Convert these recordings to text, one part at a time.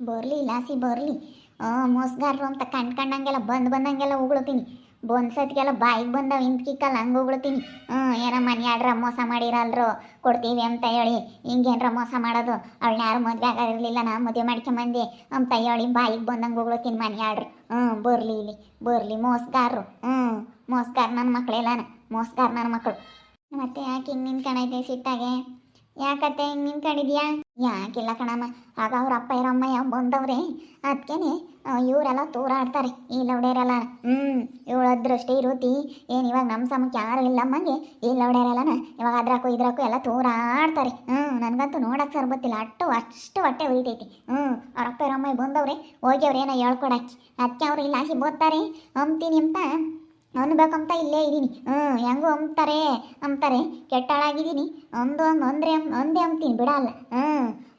ಬರ್ಲಿ, ಲಾಸಿ ಬರ್ಲಿ. ಮೋಸ್ಗಾರರು ಅಂತ ಕಣ್ ಕಂಡಂಗೆಲ್ಲ, ಬಂದು ಬಂದಂಗೆಲ್ಲ ಉಗುಳ್ತೀನಿ. ಬೊನ್ಸತ್ಗೆಲ್ಲ ಬಾಯಿಗೆ ಬಂದವ ಇಂತ್ಕಿಕ್ಕಲ್ಲ ಹಂಗೆ ಉಗುಳ್ತೀನಿ. ಹ್ಞೂ ಏನೋ ಮನ್ಯಾಡ್ರ ಮೋಸ ಮಾಡಿರಲ್ರು, ಕೊಡ್ತೀವಿ ಅಂತ ಹೇಳಿ. ಹಿಂಗೇನ್ರ ಮೋಸ ಮಾಡೋದು? ಅವಳನ್ನ ಯಾರು ಮದುವೆ ಆಗಿರಲಿಲ್ಲ ನಾ ಮದುವೆ ಮಾಡ್ಕೊಂಬಂದೆ ಅಂತ ಹೇಳಿ ಬಾಯಿಗೆ ಬಂದಂಗೆ ಉಗುಳ್ತೀನಿ ಮನ್ಯಾಡ್ರು ಹ್ಞೂ ಬರ್ಲಿ ಇಲ್ಲಿ, ಬರ್ಲಿ ಮೋಸ್ಗಾರರು. ಹ್ಞೂ ಮೋಸ್ಗಾರ ನನ್ನ ಮಕ್ಕಳೆಲ್ಲ ಮೋಸ್ಗಾರ ನನ್ನ ಮಕ್ಕಳು ಮತ್ತೆ ಯಾಕೆ ಹಿಂಗೆ ನಿಂತ್ಕೊಂಡೈತೆ ಸಿಟ್ಟಾಗೆ? ಯಾಕತ್ತೆ ಹಿಂಗೆ ನಿಂತ್ಕೊಂಡಿದ್ಯಾ? ಯಾಕಿಲ್ಲ ಕಣಮ್ಮ? ಆಗ ಅವ್ರ ಅಪ್ಪ ಇರಮ್ಮಯ್ಯ ಬಂದವ್ರೆ? ಅದಕ್ಕೇನೆ ಇವರೆಲ್ಲ ತೂರಾಡ್ತಾರೆ, ಈ ಲೌಡೇರೆಲ್ಲ ಹ್ಮ್, ಇವಳ ಅದ್ರಷ್ಟೇ ಇರುತ್ತಿ ಏನ್, ಇವಾಗ ನಮ್ಮ ಸಮಕ್ಕೆ ಯಾರು ಇಲ್ಲಮ್ಮಂಗೆ ಈ ಲೌಡೇರೆಲ್ಲನ ಇವಾಗ ಅದ್ರಾಕು ಇದ್ರಾಕು ಎಲ್ಲ ತೂರಾಡ್ತಾರೆ. ಹ್ಮ್, ನನಗಂತೂ ನೋಡಕ್ಕೆ ಸರ್ ಗೊತ್ತಿಲ್ಲ. ಅಷ್ಟು ಅಷ್ಟು ಹೊಟ್ಟೆ ಉಳಿತೈತಿ ಹ್ಮ್, ಅವ್ರ ಅಪ್ಪ ಇರಮ್ಮಯ್ಯ ಬಂದವ್ರೆ ಅವ್ರ ಏನೋ ಹೇಳ್ಕೊಡಕ್ಕೆ. ಅದಕ್ಕೆ ಅವ್ರು ಇಲ್ಲಾಸಿ ಬೋದ್ತಾರೆ ಅಂತ. ಅನ್ಬೇಕಂತ ಇಲ್ಲೇ ಇದ್ದೀನಿ. ಹ್ಞೂ ಹೆಂಗೂ ಅಂಬ್ತಾರೆ ಅಂತಾರೆ ಕೆಟ್ಟಾಳಾಗಿದ್ದೀನಿ. ಒಂದು ಒಂದು ಅಂದ್ರೆ ಒಂದೇ ಅಂತೀನಿ ಬಿಡಲ್ಲ. ಹ್ಞೂ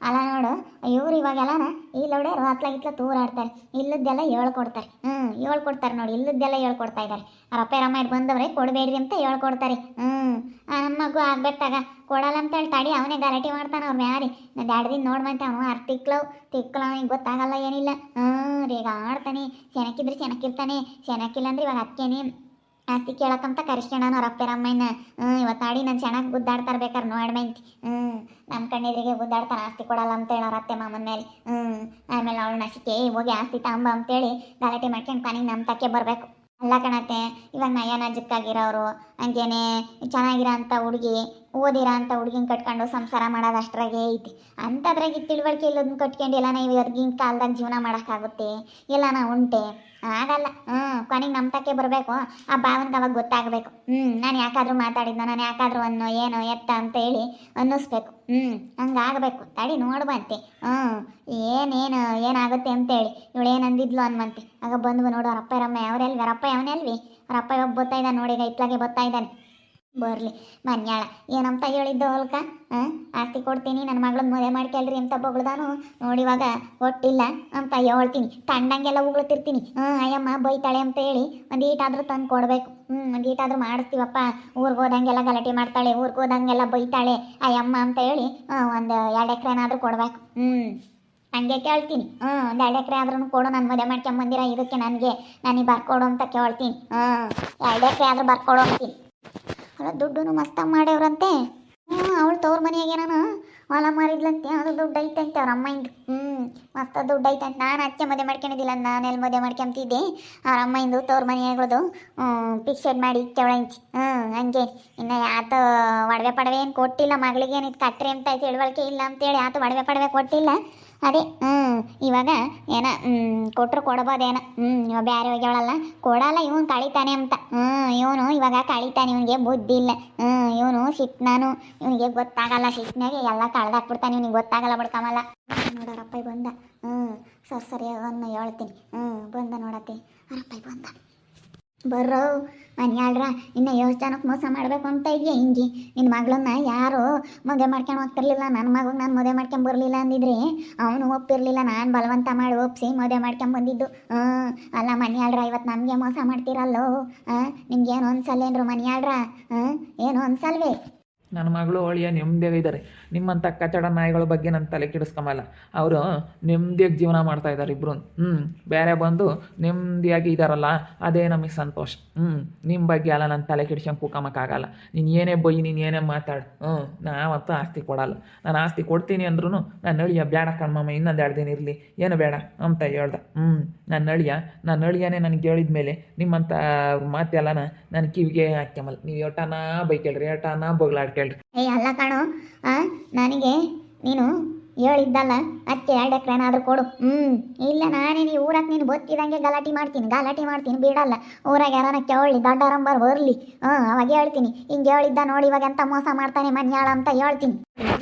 ಅಲ್ಲ ನೋಡು, ಇವ್ರು ಇವಾಗೆಲ್ಲನ ಈ ಲೌಡೇರು ಹತ್ಲ ಗಿತ್ಲ ತೂರಾಡ್ತಾರೆ. ಇಲ್ಲದ್ದೆಲ್ಲ ಹೇಳ್ಕೊಡ್ತಾರೆ. ಹ್ಞೂ ಹೇಳ್ಕೊಡ್ತಾರೆ ನೋಡಿ, ಇಲ್ಲದ್ದೆಲ್ಲ ಹೇಳ್ಕೊಡ್ತಾ ಇದ್ದಾರೆ ರಪ್ಪ ಅಪ್ಪ ಬಂದವರೇ ಕೊಡಬೇಡ್ರಿ ಅಂತ ಹೇಳ್ಕೊಡ್ತಾರೆ. ಹ್ಞೂ ನಮ್ಮ ಮಗು ಆಗ್ಬೇಕಾಗ ಕೊಡಲ್ಲ ಅಂತೇಳಿ ತಡಿ, ಅವನೇ ಗಲಾಟೆ ಮಾಡ್ತಾನೆ ಅವ್ರ ಮ್ಯಾರಿ. ನಂದು ಎರಡು ದಿನ ನೋಡ್ಬಂತೆ ಅವನು ಅರ್ ತಿಕ್ಲವ್? ತಿಕ್ಲ ಅವನಿಗೆ ಗೊತ್ತಾಗಲ್ಲ, ಏನಿಲ್ಲ. ಹ್ಞೂ ರೇಗ ಆಡ್ತಾನೆ ಚೆನ್ನಕ್ಕಿದ್ರೆ ಚೆನ್ನಕ್ಕಿರ್ತಾನೆ ಚೆನ್ನಕ್ಕಿಲ್ಲ ಅಂದ್ರೆ ಇವಾಗ ಅಕ್ಕೇನೆ ಆಸ್ತಿ ಕೇಳಕ್ಕಂತ ಕರಿಸ್ಕೊಂಡ ಅವ್ರ ಅಪ್ಪರಮ್ಮಯ್ಯನ ಹ್ಞೂ ಇವತ್ತು ಆಡಿ ನಾನು ಚೆನ್ನಾಗಿ ಗುದ್ದಾಡ್ತಾರೆ ಬೇಕಾರೆ ನೋಡ್ಬಂತಿ ಹ್ಞೂ ನಮ್ಮ ಕಣ್ಣೆದ್ರಿಗೆ ಗುದ್ದಾಡ್ತಾನೆ ಆಸ್ತಿ ಕೊಡಲ್ಲ ಅಂತೇಳಿ ಅವ್ರ ಅತ್ತೆ ಮಾಮನ ಮೇಲೆ ಹ್ಞೂ ಆಮೇಲೆ ಅವಳು ನಸಿಕೆ ಹೋಗಿ ಆಸ್ತಿ ತಾಂಬ ಅಂತೇಳಿ ಗಲಾಟೆ ಮಾಡ್ಕೊಂಡು ಕೊನೆಗೆ ನಮ್ಮ ತಕ್ಕೆ ಬರಬೇಕು. ಅಲ್ಲ ಕಣತ್ತೆ ಇವಾಗ ನಯನ ಆಗಿರೋರು ಹಂಗೇನೆ ಚೆನ್ನಾಗಿರೋ ಅಂಥ ಹುಡುಗಿ ಓದಿರೋ ಅಂತ ಹುಡುಗಿನ ಕಟ್ಕೊಂಡು ಸಂಸಾರ ಮಾಡೋದು ಅಷ್ಟ್ರಾಗೆ ಐತಿ. ಅಂಥದ್ರಾಗ ತಿಳುವಳಿಕೆ ಇಲ್ಲದನ್ನ ಕಟ್ಕೊಂಡು ಎಲ್ಲ ನಾವು ಇವಾಗಿನ ಕಾಲದಾಗ ಜೀವನ ಮಾಡೋಕ್ಕಾಗುತ್ತೆ ಇಲ್ಲ ನಾ ಉಂಟೆ. ಆಗಲ್ಲ. ಹ್ಞೂ ಕೊನೆಗೆ ನಮ್ಮ ಬರಬೇಕು. ಆ ಭಾವನೆಗೆ ಅವಾಗ ಗೊತ್ತಾಗಬೇಕು. ಹ್ಞೂ ನಾನು ಯಾಕಾದರೂ ಮಾತಾಡಿದ್ನೋ, ನಾನು ಯಾಕಾದರೂ ಅನ್ನೋ, ಏನೋ, ಎತ್ತ ಅಂತ ಹೇಳಿ ಅನ್ನಿಸ್ಬೇಕು. ಹ್ಞೂ ಹಂಗಾಗಬೇಕು ತಡಿ ನೋಡ್ಬಂತೆ ಹ್ಞೂ ಏನೇನು, ಏನಾಗುತ್ತೆ ಅಂತೇಳಿ ಇವಳು ಏನು ಅಂದಿದ್ಲು ಅನ್ವಂತೆ. ಆಗ ಬಂದ್ವು ನೋಡು ರಪ್ಪ ರಮ್ಮ ಅವರೆಲ್ವಿ ರಪ್ಪ ಅವನೆಲ್ವಿ? ಅವರಪ್ಪ ಅಪ್ಪ ಇವಾಗ ಬತ್ತಾ ಇದ್ದಾನೆ ನೋಡಿ ಈಗ ಇತ್ಲಾಗೆ ಬತ್ತಾ ಇದ್ದಾನೆ. ಬರ್ಲಿ, ಮನ್ಯಾಳ, ಏನಂತ ಹೇಳಿದ್ದು ಹೊಲ್ಕ ಆಸ್ತಿ ಕೊಡ್ತೀನಿ ನನ್ನ ಮಗಳನ್ನ ಮದುವೆ ಮಾಡ್ಕೊಳ್ರಿ ಅಂತ ಬೊಗಳ್ದಾನು? ನೋಡಿ ಇವಾಗ, ಒಟ್ಟಿಲ್ಲ ಅಂತ ಹೇಳ್ತೀನಿ, ತಂಡಂಗೆಲ್ಲ ಉಗುಳ್ತಿರ್ತೀನಿ. ಹ್ಞೂ ಅಯ್ಯಮ್ಮ ಬೈತಾಳೆ ಅಂತ ಹೇಳಿ, ಒಂದು ಈಟಾದ್ರೂ ತಂದು ಕೊಡಬೇಕು. ಹ್ಞೂ ಒಂದು ಈಟಾದ್ರೂ ಮಾಡಿಸ್ತೀವಪ್ಪ. ಊರಿಗೆ ಹೋದಂಗೆಲ್ಲ ಗಲಾಟೆ ಮಾಡ್ತಾಳೆ, ಊರಿಗೆ ಹೋದಂಗೆಲ್ಲ ಬೈತಾಳೆ, ಅಯ್ಯಮ್ಮ ಅಂತ ಹೇಳಿ ಒಂದು ಎರಡು ಎಕರೆನಾದ್ರೂ ಕೊಡಬೇಕು. ಹ್ಞೂ ಹಂಗೆ ಕೇಳ್ತೀನಿ. ಹ್ಞೂ ಒಂದು ಎರಡು ಎಕರೆ ಆದ್ರೂ ಕೊಡು, ನಾನು ಮದುವೆ ಮಾಡ್ಕೊಂಬಂದಿರ ಇದಕ್ಕೆ ನನಗೆ ನನಗೆ ಬರ್ಕೊಡು ಅಂತ ಕೇಳ್ತೀನಿ. ಹ್ಞೂ ಎರಡು ಎಕರೆ ಆದ್ರೂ ಬರ್ಕೊಡು ಅಂತೀನಿ. ಅಲ್ಲ ದುಡ್ಡು ಮಸ್ತಾಗಿ ಮಾಡ್ಯವ್ರಂತೆ. ಹ್ಞೂ ಅವಳು ತವ್ರ ಮನೆಯಾಗೆ ನಾನು ಹೊಲ ಮಾರಿದ್ಲಂತೆ ಅದು ದುಡ್ಡು ಐತಂತೆ ಅವ್ರ ಅಮ್ಮಯಿಂದ ಹ್ಞೂ ಮಸ್ತ ದುಡ್ಡು ಅಂತ ನಾನು ಅಚ್ಚೆ ಮದುವೆ ಮಾಡ್ಕೊಂಡಿದ್ದಿಲ್ಲ, ನಾನು ಎಲ್ಲಿ ಮದುವೆ ಮಾಡ್ಕೊಂತಿದ್ದೆ ಅವ್ರ ಅಮ್ಮಂದು ತವ್ರ ಮನೆಯಾಗೋದು ಫಿಕ್ಸೆಡ್ ಮಾಡಿ ಇಕ್ಕವಳಂಚಿ ಹ್ಞೂ ಹಂಗೆ. ಇನ್ನು ಯಾತ ಒಡವೆ ಪಡವೆ ಏನು ಕೊಟ್ಟಿಲ್ಲ ಮಗಳಿಗೆ ಏನಿತ್ತು ಕಟ್ರಿ ಅಂತ ತಿಳುವಳಿಕೆ ಇಲ್ಲ ಅಂತೇಳಿ ಆತ ಒಡವೆ ಪಡವೆ ಕೊಟ್ಟಿಲ್ಲ. ಅದೇ ಇವಾಗ ಏನ ಕೊಟ್ಟರು ಕೊಡ್ಬೋದೇನ ಹ್ಞೂ ಇವಾಗ ಬೇರೆ ಹೋಗ್ಯವಳಲ್ಲ, ಕೊಡಲ್ಲ ಇವನು ಕಳಿತಾನೆ ಅಂತ ಹ್ಞೂ ಇವನು ಇವಾಗ ಕಳಿತಾನೆ, ಇವನಿಗೆ ಬುದ್ಧಿ ಇಲ್ಲ ಹ್ಞೂ ಇವನು ಸಿಟ್ನಾನು, ಇವನಿಗೆ ಗೊತ್ತಾಗಲ್ಲ, ಸಿಟ್ನಾಗೆ ಎಲ್ಲ ಕಳ್ದಾಕ್ಬಿಡ್ತಾನೆ, ಇವನಿಗೆ ಗೊತ್ತಾಗಲ್ಲ ಬಿಡ್ಕಮಲ್ಲ ನೋಡೋರಪ್ಪ ಬಂದ ಹ್ಞೂ ಸರ್ ಸರಿ ಅವನ್ನ ಹೇಳ್ತೀನಿ ಹ್ಞೂ ಬಂದ ನೋಡತ್ತೆ, ಅರಪ್ಪ ಬಂದ. ಬರ್ರೋ ಮನ್ಯಾಳ್ರ ಇನ್ನು ಜನಕ್ಕೆ ಮೋಸ ಮಾಡಬೇಕು ಅಂತ ಇದೆಯಾ ಹಿಂಗೆ? ನಿನ್ನ ಮಗಳನ್ನ ಯಾರು ಮದುವೆ ಮಾಡ್ಕೊಂಡು ಹೋಗ್ತಿರ್ಲಿಲ್ಲ ನನ್ನ ಮಗಗೆ ನಾನು ಮದುವೆ ಮಾಡ್ಕೊಂಡು ಬರಲಿಲ್ಲ ಅಂದಿದ್ರೆ ಅವನು ಒಪ್ಪಿರಲಿಲ್ಲ, ನಾನು ಬಲವಂತ ಮಾಡಿ ಒಪ್ಸಿ ಮದುವೆ ಮಾಡ್ಕೊಂಡು ಬಂದಿದ್ದು. ಅಲ್ಲ ಮನ್ಯಾಳ್ರ ಇವತ್ತು ನಮಗೆ ಮೋಸ ಮಾಡ್ತೀರಲ್ಲೋ? ಹಾಂ, ನಿಮ್ಗೇನು ಅನ್ಸಲ್ಲೇನ್ರು ಮನ್ಯಾಳ್ರ ಹಾಂ ಏನು ಅನ್ಸಲ್ವೇ ನನ್ನ ಮಗಳು ಅಳಿಯ ನೆಮ್ಮದಿಯಾಗಿದ್ದಾರೆ ನಿಮ್ಮಂಥ ಕಚಡ ನಾಯಿಗಳ ಬಗ್ಗೆ ನನ್ನ ತಲೆ ಕೆಡಿಸ್ಕೊಂಬಲ್ಲ. ಅವರು ನೆಮ್ಮದಿಯಾಗಿ ಜೀವನ ಮಾಡ್ತಾ ಇದ್ದಾರೆ ಇಬ್ಬರು ಹ್ಞೂ ಬೇರೆ ಬಂದು ನೆಮ್ಮದಿಯಾಗಿ ಇದ್ದಾರಲ್ಲ ಅದೇ ನಮಗೆ ಸಂತೋಷ. ಹ್ಞೂ ನಿಮ್ಮ ಬಗ್ಗೆ ಅಲ್ಲ ನನ್ನ ತಲೆ ಕೆಡ್ಸ್ಕೊಂಡು ಕೂಕಮಕ್ಕಾಗಲ್ಲ. ನೀನು ಏನೇ ಬೈ ನೀನು ಏನೇ ಮಾತಾಡು ಹ್ಞೂ ನಾವಂತೂ ಆಸ್ತಿ ಕೊಡಲ್ಲ. ನಾನು ಆಸ್ತಿ ಕೊಡ್ತೀನಿ ಅಂದ್ರೂ ನಾನು ಅಳಿಯ ಬೇಡ ಕಣ್ಮಮ್ಮ, ಇನ್ನೊಂದು ಎರಡು ದಿನ ಇರಲಿ. ಏನು ಬೇಡ ಅಂತ ಹೇಳ್ದೆ. ಹ್ಞೂ ನನ್ನ ಅಳಿಯ ನನ್ನ ಅಳಿಯನೇ ನನಗೆ ಹೇಳಿದ ಮೇಲೆ ನಿಮ್ಮಂಥ ಮಾತೆಲ್ಲನ ನನ್ನ ಕಿವಿಗೆ ಹಾಕ್ಯಮಲ್ಲ ನೀವು ಎಟಾನ ಬೈಕೇಳ್ರಿ ಎಟಾನ ಏ ಅಲ್ಲ ಕಾಣು ಆ ನನಗೆ ನೀನು ಹೇಳಿದ್ದಲ್ಲ ಅದಕ್ಕೆ ಎರಡು ಎಕರೆ ಏನಾದರೂ ಕೊಡು. ಹ್ಞೂ ಇಲ್ಲ ನಾನೇ ನೀವು ಊರಾಗ ನೀನು ಗೊತ್ತಿದಂಗೆ ಗಲಾಟೆ ಮಾಡ್ತೀನಿ ಗಲಾಟೆ ಮಾಡ್ತೀನಿ ಬಿಡಲ್ಲ. ಊರಾಗ ಯಾರನ ಕೇಳಿ ದೊಡ್ಡರಂಬರ್ ಬರಲಿ. ಹಾಂ ಅವಾಗ ಹೇಳ್ತೀನಿ. ಹಿಂಗೆ ಹೇಳಿದ್ದ ನೋಡಿ ಇವಾಗ ಎಂತ ಮೋಸ ಮಾಡ್ತಾನೆ ಮನ್ಯಾಳ ಅಂತ ಹೇಳ್ತೀನಿ.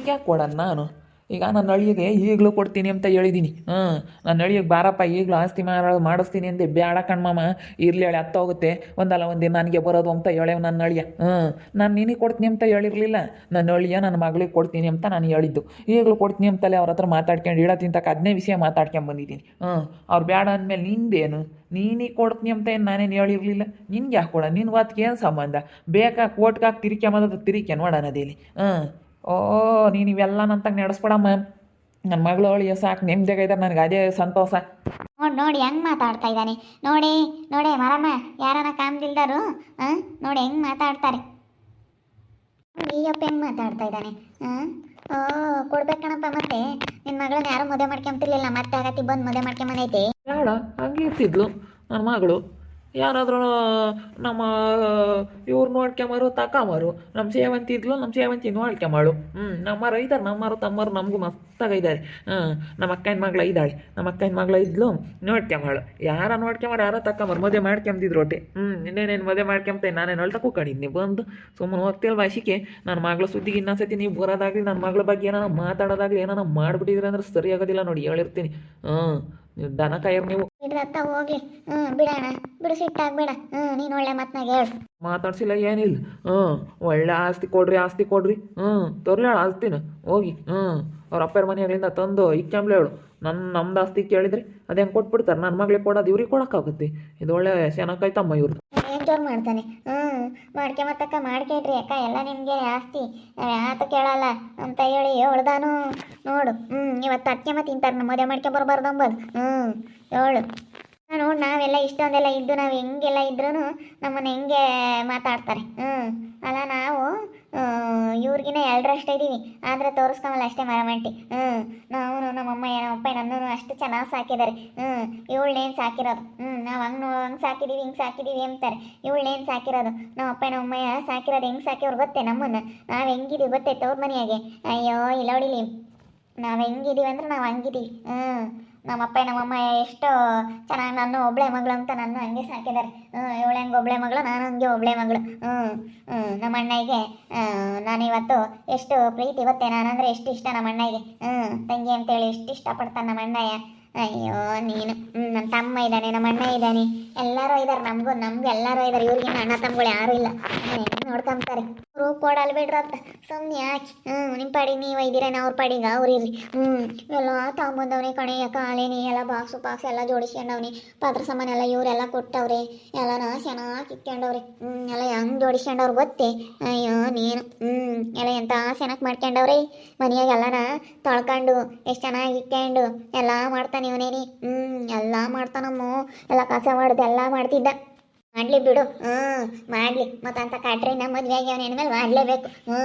ಯಾಕೆ ಕೊಡೋಣ ನಾನು? ಈಗ ನನ್ನ ಅಳಿಗೆ ಈಗಲೂ ಕೊಡ್ತೀನಿ ಅಂತ ಹೇಳಿದ್ದೀನಿ ಹಾಂ ನನ್ನ ಅಳಿಗೆ ಬಾರಪ್ಪ, ಈಗಲೂ ಆಸ್ತಿ ಮಾರ ಮಾಡಿಸ್ತೀನಿ ಅಂದೆ. ಬೇಡ ಕಣ್ಮಮ್ಮ ಇರಲಿ ಹೇಳಿ ಹತ್ತ ಹೋಗುತ್ತೆ ಒಂದಲ್ಲ ಒಂದಿನ ನನಗೆ ಬರೋದು ಅಂತ ಹೇಳೇವು ನನ್ನ ಅಳಿಯ. ಹ್ಞೂ ನಾನು ನಿನಗೆ ಕೊಡ್ತೀನಿ ಅಂತ ಹೇಳಿರಲಿಲ್ಲ. ನನ್ನ ಅಳಿಯ ನನ್ನ ಮಗಳಿಗೆ ಕೊಡ್ತೀನಿ ಅಂತ ನಾನು ಹೇಳಿದ್ದು. ಈಗಲೂ ಕೊಡ್ತೀನಿ ಅಂತಲೇ ಅವ್ರ ಹತ್ರ ಮಾತಾಡ್ಕೊಂಡು ಇಡ ತಿಂತ ಅದನ್ನೇ ವಿಷಯ ಮಾತಾಡ್ಕೊಂಡು ಬಂದಿದ್ದೀನಿ. ಹಾಂ ಅವ್ರು ಬೇಡ ಅಂದಮೇಲೆ ನಿಂದೇನು? ನೀನಿಗೆ ಕೊಡ್ತೀನಿ ಅಂತ ಏನು ನಾನೇನು ಹೇಳಿರಲಿಲ್ಲ? ನಿನ್ಗೆ ಯಾಕೆ ಕೊಡ? ನಿನ್ನ ಏನು ಸಂಬಂಧ? ಬೇಕಾ ಕೋಟ್ಗಾಗಿ ತಿರಿಕೆ ಮಾಡೋದು ತಿರಿಕೆ ನೋಡೋಣ ಅದೇಲಿ. ಹ್ಞೂ ಓ ನೀನು ಇವೆಲ್ಲ ನನ್ನ ತಂಗ ನಡೆಸ್ಬಿಡಮ್ಮ. ನನ್ನ ಮಗಳು ಅಳಿಯ ಸಾಕು ಜಾಗ ಇದ್ದಾರೆ ನನಗೆ ಅದೇ ಸಂತೋಷ. ನೋಡಿ ನೋಡಿ ಹೆಂಗ್ ಮಾತಾಡ್ತಾ ಇದ್ದಾನೆ. ನೋಡಿ ನೋಡಿ ಮರಮ್ಮ ಯಾರನ್ನ ಕಾಮ್ದಿಲ್ದಾರು ಹಾಂ ನೋಡಿ ಹೆಂಗ್ ಮಾತಾಡ್ತಾರೆ. ಅಯ್ಯಪ್ಪ ಹೆಂಗ್ ಮಾತಾಡ್ತಾ ಇದ್ದಾನೆ? ಹಾಂ ಓ ಕೊಡ್ಬೇಕಣಪ್ಪ ಮತ್ತೆ. ನಿನ್ನ ಮಗಳನ್ನ ಯಾರು ಮದುವೆ ಮಾಡ್ಕೊಂತಿರ್ಲಿಲ್ಲ ಮತ್ತೆ ಆಗತ್ತಿ ಬಂದು ಮದುವೆ ಮಾಡ್ಕೊಂಬಂದೈತಿ. ಬೇಡ ಹಂಗೆ ಇರ್ತಿದ್ಲು ನನ್ನ ಮಗಳು. ಯಾರಾದರೂ ನಮ್ಮ ಇವ್ರು ನೋಡ್ಕೊಂಬರು ಮಾರು ನಮ್ಮ ಸೇವಂತಿ ಇದ್ಲು ನಮ್ಮ ಸೇವಂತಿ ನೋಡ್ಕೊಂಬಳು ಹ್ಞೂ ನಮ್ಮರು ಇದ್ದಾರೆ ನಮ್ಮರು ತಮ್ಮರು ನಮಗೂ ಮಸ್ತಾಗ ಇದ್ದಾರೆ ಹ್ಞೂ ನಮ್ಮ ಅಕ್ಕನ ಮಗಳು ಇದ್ದಾಳೆ ನಮ್ಮ ಅಕ್ಕನ ಮಗಳು ಇದ್ಲು ನೋಡ್ಕೊಂಬಳು ಯಾರ ನೋಡ್ಕೊಂಬರು ಯಾರ ತಕೊಂಬರು ಮದುವೆ ಮಾಡ್ಕೊಂಬಿದ್ರು ಒಟ್ಟೆ ಹ್ಞೂ ಇನ್ನೇನೇನು ಮದುವೆ ಮಾಡ್ಕೊಂತೇನೆ ನಾನೇನು ಹೊಳ್ತ ಕೂಕೊಂಡಿದ್ನಿ ಬಂದು ಸುಮ್ಮನೆ ಹೋಗ್ತಿಲ್ಲ ಭಾಷಿಕೆ ನನ್ನ ಮಗಳ ಸುದ್ದಿಗೆ ಇನ್ನೊಂದ್ಸತಿ ನೀವು ಬರೋದಾಗಲಿ ನನ್ನ ಮಗಳ ಬಗ್ಗೆ ಏನಾರ ಮಾತಾಡೋದಾಗಲಿ ಏನಾರ ಮಾಡ್ಬಿಟ್ಟಿದ್ರೆ ಅಂದ್ರೆ ಸರಿ ಆಗೋದಿಲ್ಲ ನೋಡಿ, ಹೇಳಿರ್ತೀನಿ. ನೀವು ದನ ಕಾಯರ್ ನೀವು. ಇದ್ರತ್ತ ಹೋಗ್ಲಿ. ಹ್ಮ್ ಬಿಡೋಣ. ಬಿಡು ಸಿಟ್ಟಾಗ್ಬೇಡ ಹ್ಮ್ ನೀನ್ ಒಳ್ಳೆ ಮತ್ನಾಗ ಹೇಳು. ಮಾತಾಡ್ಸಿಲ್ಲ ಏನಿಲ್ಲ. ಹ್ಮ್ ಒಳ್ಳೆ ಆಸ್ತಿ ಕೊಡ್ರಿ ಆಸ್ತಿ ಕೊಡ್ರಿ. ಹ್ಮ್ ತರ್ಲೇಳ ಆಸ್ತಿನ. ಹೋಗಿ. ಹ್ಮ್ ಅವ್ರ ಅಪ್ಪರ ಮನೆಯಾಗಲಿಂದ ತಂದು ಇಕ್ಕಂಬ್ಲೇಳು ನನ್ನ ನಮ್ದು ಆಸ್ತಿ ಕೇಳಿದ್ರಿ ಅದೇ ಹೆಂಗೆ ಕೊಟ್ಬಿಡ್ತಾರೆ? ನನ್ನ ಮಗಳಿಗೆ ಕೊಡೋದು ಇವ್ರಿಗೆ ಕೊಡೋಕ್ಕಾಗುತ್ತೆ. ಇದು ಒಳ್ಳೆ ಚೆನ್ನಾಗೈತಮ್ಮ ಇವ್ರದ್ದು ಜೋರು ಮಾಡ್ತಾನೆ. ಹ್ಞೂ ಮಾಡ್ಕೊಂಬತ್ತಕ್ಕ ಮಾಡ್ಕೇಳ್ರಿ ಅಕ್ಕ, ಎಲ್ಲ ನಿಮಗೆ ಆಸ್ತಿ. ಯಾತ ಕೇಳಲ್ಲ ಅಂತ ಹೇಳಿ ಹೇಳ್ದಾನು. ನೋಡು ಹ್ಞೂ ಇವತ್ತು ಅಟ್ಕೆಮ ತಿಂತಾರೆ ನಮ್ಮ ಮದುವೆ ಮಾಡ್ಕೊಂಡ್ ಬರಬಾರ್ದು ಅಂಬದು ಹ್ಞೂ ಹೇಳು. ನೋಡಿ, ನಾವೆಲ್ಲ ಇಷ್ಟೊಂದೆಲ್ಲ ಇದ್ದು ನಾವು ಹೆಂಗೆಲ್ಲ ಇದ್ರೂ ನಮ್ಮನ್ನು ಹೆಂಗೆ ಮಾತಾಡ್ತಾರೆ. ಹ್ಞೂ ಅಲ್ಲ ನಾವು ಇವ್ರಿಗಿನ ಎರಡರಷ್ಟೇ ಇದ್ದೀವಿ ಆದರೆ ತೋರಿಸ್ಕೊಂಬಲ್ಲ ಅಷ್ಟೇ ಮರಮಂಟಿ. ಹ್ಞೂ ನಾವು ನಮ್ಮಮ್ಮ ನಮ್ಮಪ್ಪ ನನ್ನೂ ಅಷ್ಟು ಚೆನ್ನಾಗಿ ಸಾಕಿದ್ದಾರೆ ಹ್ಞೂ ಇವಳನ್ನೇನು ಸಾಕಿರೋದು? ಹ್ಞೂ ನಾವು ಹಂಗೆ ಹಂಗೆ ಸಾಕಿದೀವಿ, ಹಿಂಗೆ ಸಾಕಿದೀವಿ ಅಂತಾರೆ. ಇವಳನ್ನೇನು ಸಾಕಿರೋದು? ನಮ್ಮ ಅಪ್ಪ ನಮ್ಮಯ್ಯ ಸಾಕಿರೋದು ಹೆಂಗೆ ಸಾಕಿವ್ರು ಗೊತ್ತೇ ನಮ್ಮನ್ನು? ನಾವು ಹೆಂಗಿದೀವಿ ಗೊತ್ತೇ ತವ್ರ ಮನೆಯಾಗೆ? ಅಯ್ಯೋ, ಇಲ್ಲ ಹೊಡಿಲಿ. ನಾವು ಹೆಂಗಿದೀವಿ ಅಂದ್ರೆ ನಾವು ಹಂಗಿದೀವಿ. ಹ್ಞೂ ನಮ್ಮಪ್ಪ, ನಮ್ಮಮ್ಮ ಎಷ್ಟು ಚೆನ್ನಾಗಿ ನನ್ನ ಒಬ್ಳೆ ಮಗಳು ಅಂತ ನನ್ನ ಹಂಗೆ ಸಾಕಿದ್ದಾರೆ. ಹ್ಞೂ ಇವಳು ಹೆಂಗೆ ಒಬ್ಳೆ ಮಗಳು, ನಾನು ಹಂಗೆ ಒಬ್ಳೆ ಮಗಳು. ಹ್ಞೂ ಹ್ಞೂ ನಮ್ಮ ಅಣ್ಣಗೆ ನಾನು ಇವತ್ತು ಎಷ್ಟು ಪ್ರೀತಿ ಗೊತ್ತೇ ನಾನಂದ್ರೆ ಎಷ್ಟು ಇಷ್ಟ ನಮ್ಮ ಅಣ್ಣಗೆ ಹ್ಞೂ ತಂಗಿ ಅಂತೇಳಿ ಎಷ್ಟು ಇಷ್ಟಪಡ್ತಾನೆ ನಮ್ಮ ಅಣ್ಣಯ್ಯ. ಅಯ್ಯೋ, ನೀನು ನನ್ನ ತಮ್ಮ ಇದ್ದಾನೆ ನಮ್ಮ ಅಣ್ಣ ಇದ್ದಾನೆ, ಎಲ್ಲರೂ ಇದ್ದಾರೆ ನಮಗೂ, ನಮ್ಗೆ ಎಲ್ಲರೂ ಇದ್ದಾರೆ ಇವ್ರಿಗೆ ಅಣ್ಣ ತಮ್ಮಗಳು ಯಾರೂ ಇಲ್ಲ. ನೋಡ್ಕೊಂತಾರೆ ಅವರು ಕೊಡಲ್ ಬಿಡ್ರ ಸುಮ್ಮನೆ ಯಾಕೆ? ಹ್ಞೂ ನಿಮ್ಮ ಪಾಡಿ ನೀವು ಇದ್ದೀರೇನ ಅವ್ರ ಪಾಡಿಗೆ ಅವ್ರು ಇರ್ರಿ. ಹ್ಞೂ ಎಲ್ಲ ತಗೊಂಬಂದವ್ನಿ ಕಣೆಯ ಕಾಲೇನಿ, ಎಲ್ಲ ಬಾಕ್ಸು ಬಾಕ್ಸ್ ಎಲ್ಲ ಜೋಡಿಸ್ಕೊಂಡವ್ನಿ, ಪಾತ್ರ ಸಾಮಾನು ಎಲ್ಲ ಇವರೆಲ್ಲ ಕೊಟ್ಟವ್ರೆ, ಎಲ್ಲನ ಚೆನ್ನಾಗಿ ಇಟ್ಕೊಂಡವ್ರಿ. ಹ್ಞೂ ಎಲ್ಲ ಹೆಂಗೆ ಜೋಡಿಸ್ಕೊಂಡವ್ರು ಗೊತ್ತೇ? ಅಯ್ಯೋ, ನೀನು ಹ್ಞೂ ಎಲ್ಲ ಎಂತ ಚೆನ್ನಾಗಿ ಮಾಡ್ಕೊಂಡವ್ರಿ? ಮನೆಯಾಗ ಎಲ್ಲನ ತೊಳ್ಕೊಂಡು, ಎಷ್ಟು ಚೆನ್ನಾಗಿ ಇಟ್ಕೊಂಡು, ಎಲ್ಲ ಮಾಡ್ತಾನೆ ಇವನೇನಿ ಹ್ಞೂ ಎಲ್ಲ ಮಾಡ್ತಾನಮ್ಮ. ಎಲ್ಲ ಕಸ ಮಾಡುದು ಎಲ್ಲ ಮಾಡ್ತಿದ್ದ. ಮಾಡ್ಲಿ ಬಿಡು. ಹ್ಮ್, ಮಾಡ್ಲಿ. ಮತ್ತಂತ ಕಾಟ್ರಿ ನಮ್ಮ ಮದುವೆಗೆ ಅವನ ಹೆಣ್ಮೇಲೆ ಮಾಡ್ಲೇಬೇಕು. ಹ್ಞೂ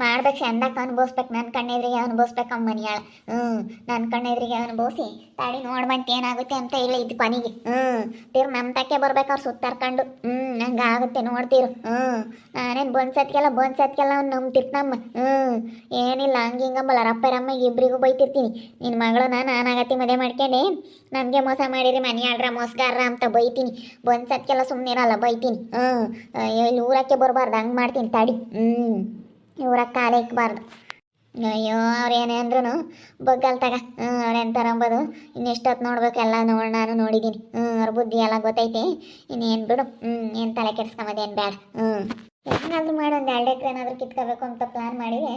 ಮಾಡ್ಬೇಕು ಚಂದಾಕ ಅನುಭವಿಸ್ಬೇಕು ನನ್ನ ಕಣ್ಣೆದ್ರಿಗೆ ಅನುಭವಿಸ್ಬೇಕು ಅಮ್ಮ ಮನೆಯಾಳ ಹ್ಞೂ ನನ್ನ ಕಣ್ಣೆದ್ರಿಗೆ ಅನುಭವಿಸಿ ತಾಡಿ ನೋಡ್ಬಂತ ಏನಾಗುತ್ತೆ ಅಂತ ಇಲ್ಲ ಇದು ಕೊನೆಗೆ ಹ್ಞೂ ತಿರು ನಮ್ಮ ತಕ್ಕೆ ಬರ್ಬೇಕು ಸುತ್ತಾರ್ಕೊಂಡು ಹ್ಞೂ ಹಂಗೆ ಆಗುತ್ತೆ ನೋಡ್ತೀರು. ಹ್ಞೂ ನಾನೇನು ಬಂದ್ ಸತ್ಕೆಲ್ಲ ಅವ್ನು ನಂಬ್ತಿರ್ತಮ್ಮ ಹ್ಞೂ ಏನಿಲ್ಲ, ಹಂಗೆ ಹಿಂಗಂಬಲ್ಲ ರಪ್ಪರಮ್ಮ ಇಬ್ಬರಿಗೂ ಬೈತಿರ್ತೀನಿ. ನಿನ್ನ ಮಗಳನ್ನ ನಾನಾಗತ್ತಿ ಮದುವೆ ಮಾಡ್ಕೊಂಡೆ. ನನಗೆ ಮೋಸ ಮಾಡಿರಿ ಮನೆಯಾಳ್ರ ಮೋಸಗಾರ ಅಂತ ಬೈತೀನಿ. ಬಂದ್ ಸತ್ಕೆಲ್ಲ ಸುಮ್ಮನೆ ಇರಲ್ಲ, ಬೈತೀನಿ. ಹ್ಞೂ ಇಲ್ಲಿ ಊರಕ್ಕೆ ಬರಬಾರ್ದು, ಹಂಗೆ ಮಾಡ್ತೀನಿ, ತಡಿ. ಹ್ಞೂ ಊರಕ್ಕೆ ಕಾಲ ಇಕ್ಬಾರ್ದು ಅಯ್ಯೋ, ಅವ್ರು ಏನೇ ಅಂದ್ರೂ ಬಗ್ಗಲ್ ತಗ ಹ್ಞೂ ಅವ್ರು ಎಂತಾರ ಅಂಬೋದು. ಇನ್ನೆಷ್ಟೊತ್ತು ನೋಡ್ಬೇಕು ಎಲ್ಲ ನೋಡಿ, ನಾನು ನೋಡಿದ್ದೀನಿ ಹ್ಞೂ ಅವ್ರ ಬುದ್ಧಿ ಎಲ್ಲ ಗೊತ್ತೈತೆ. ಇನ್ನೇನು ಬಿಡು. ಹ್ಞೂ ಏನು ತಲೆ ಕೆಡ್ಸ್ಕೊಂಬದೇನು ಬೇಡ ಹ್ಞೂ ಏನಾದರೂ ಮಾಡಿ, ಒಂದು ಎರಡು ಎಕರೆ ಏನಾದರೂ ಕಿತ್ಕೋಬೇಕು ಅಂತ ಪ್ಲ್ಯಾನ್ ಮಾಡಿದ್ರೆ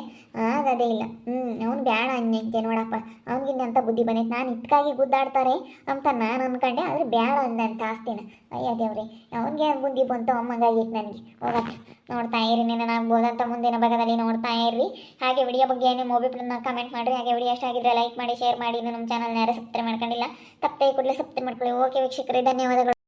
ಆಗೋದೇ ಇಲ್ಲ. ಹ್ಞೂ ಅವ್ನು ಬೇಡ ಅನ್ನಂತೆ ನೋಡಪ್ಪ. ಅವ್ನಿಗಿನ್ನ ಅಂತ ಬುದ್ಧಿ ಬಂದೈತೆ. ನಾನು ಇಟ್ಕಾಗಿ ಗುದ್ದಾಡ್ತಾರೆ ಅಂತ ನಾನು ಅನ್ಕೊಂಡೆ, ಆದರೆ ಬೇಡ ಅಂದಂತ ಆಸ್ತಿನ. ಅಯ್ಯ ದೇವ್ರಿ, ಅವ್ನಿಗೆ ಬುದ್ಧಿ ಬಂತು ಅಮ್ಮಂಗಾಗಿತ್ತು ನನಗೆ. ಹೋಗಕ್ಕೆ ನೋಡ್ತಾ ಇರಿ, ನಿನ್ನ ಆಗ್ಬೋದಂತ ಮುಂದಿನ ಭಾಗದಲ್ಲಿ ನೋಡ್ತಾ ಇರ್ರಿ ಹಾಗೆ ವಿಡಿಯೋ ಬಗ್ಗೆ ಏನೇ ಮೊಬಿಟ್ನ ಕಮೆಂಟ್ ಮಾಡಿರಿ. ಹಾಗೆ ವಿಡಿಯೋ ಆಗಿದ್ರೆ ಲೈಕ್ ಮಾಡಿ ಶೇರ್ ಮಾಡಿ. ನಮ್ಮ ಚಾನಲ್ನ ಯಾರು ಸಬ್ಸ್ಕ್ರೈಬ್ ಮಾಡ್ಕೊಂಡಿಲ್ಲ ತಪ್ಪೇ ಕೂಡಲೇ ಸಬ್ಸ್ಕ್ರೈಬ್ ಮಾಡ್ಕೊಳ್ಳಿ. ಓಕೆ ವೀಕ್ಷಕರೇ, ಧನ್ಯವಾದಗಳು.